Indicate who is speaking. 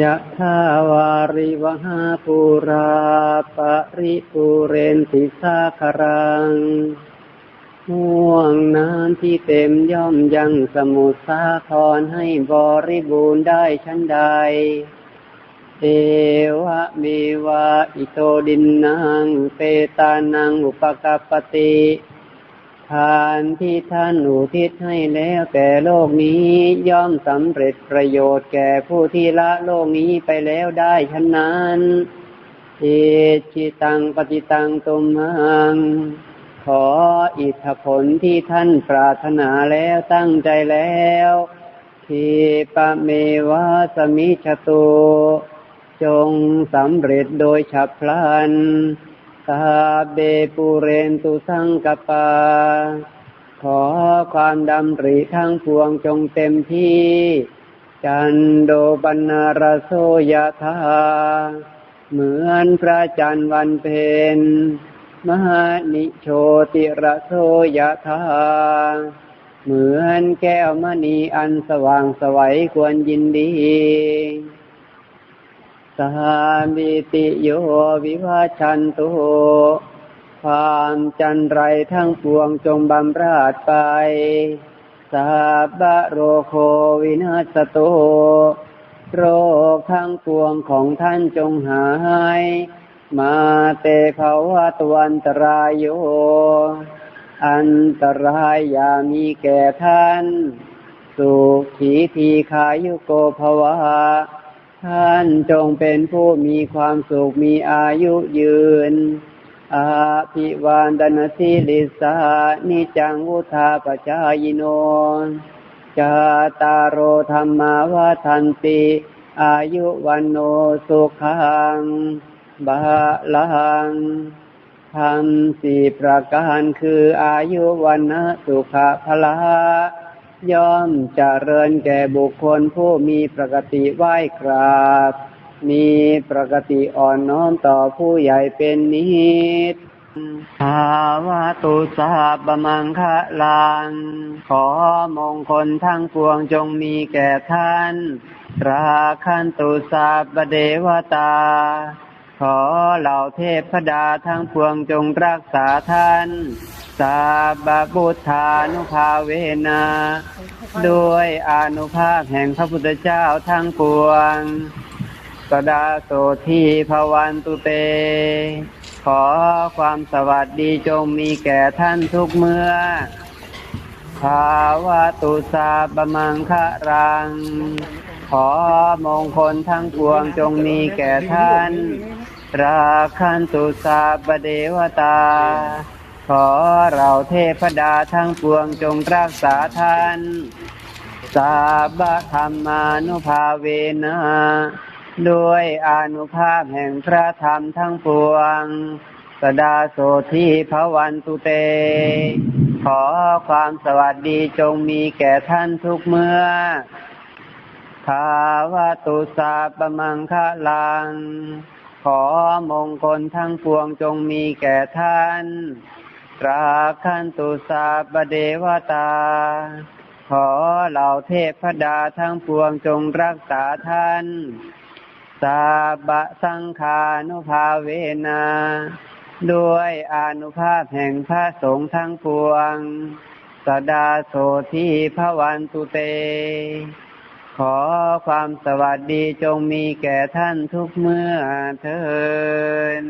Speaker 1: ยะทาวาริวหาปูราปริปูเรนติสาคารังห่วงน้ำที่เต็มย่อมยังสมุทรสาครให้บริบูรณ์ได้ชั้นใด เอวะเมวะอิโตดินนางเปตานังอุปกัปติ ทานที่ท่านอุทิศให้แล้วแต่โลกนี้ย่อมสำเร็จประโยชน์แก่ผู้ที่ละโลกนี้ไปแล้วได้ฉะนั้นเอจิตังปฏิตังตุมัง ขออิทธผลที่ท่านปรารถนาแล้วตั้งใจแล้วทีปะเมวะสมิชตุ จงสำเร็จโดยฉับพลัน ตาเบปูเรนตุสังกปา ขอความดำริทั้งพวงจงเต็มที่ จันโดปันนารโสยธาเหมือนพระจันทร์วันเพ็ญมหานิโชติระโสยธาเหมือนแก้วมณีอันสว่างสวัยควรยินดี สหามิติโยวิวาชันตุความจันไรทั้งปวงจงบำราดไปสาบะโรโควินาสโตโรคทั้งปวงของท่านจงหายมาเตภาวะตวันตรายโย อันตรายยามีแก่ท่าน สุขีทีขายุโกภวะ ท่านจงเป็นผู้มีความสุขมีอายุยืน อาภิวานดนสิลิสานิจังวุธาปจายโนจาตารโรธรรมาวาทันติ อายุวันโนสุขังบาลังทำสี่ประการคืออายุวันนะสุขะพละ ย่อมเจริญแก่บุคคลผู้มีปกติไหว้กราบ มีปกติอ่อนน้อมต่อผู้ใหญ่เป็นนิดภาวะตุสาบมังคะลัง ขอมงคลทั้งปวงจงมีแก่ท่าน ราคันตุสาบเดวตา ขอเหล่าเทพดาทั้งปวงจงรักษาท่าน สาบบุทธานุภาเวนาด้วยอนุภาพแห่งพระพุทธเจ้าทั้งปวง สดาโสทีภวันตุเต ขอความสวัสดีจงมีแก่ท่านทุกเมื่อภาวะตุสาบมังคะรัง ขอมงคลทั้งปวงจงมีแก่ท่าน ราคันตุสาบเดวตา ขอเราเทพดาทั้งปวงจงรักษาท่าน สาบธรรมานุภาเวนะด้วยอนุภาพแห่งพระธรรมทั้งปวง สดาโสทีพระวันตุเต ขอความสวัสดีจงมีแก่ท่านทุกเมื่อภาวะตุสาปมังคะลัง ขอมงคลทั้งปวงจงมีแก่ท่าน ราคันตุสาบเดวตา ขอเหล่าเทพดาทั้งปวงจงรักษาท่านสาบะสังคานุภาเวนาด้วยอนุภาพแห่งพระสงฆ์ทั้งปวง สดาโสทีพระวันตุเต ขอความสวัสดีจงมีแก่ท่านทุกเมื่อเทิน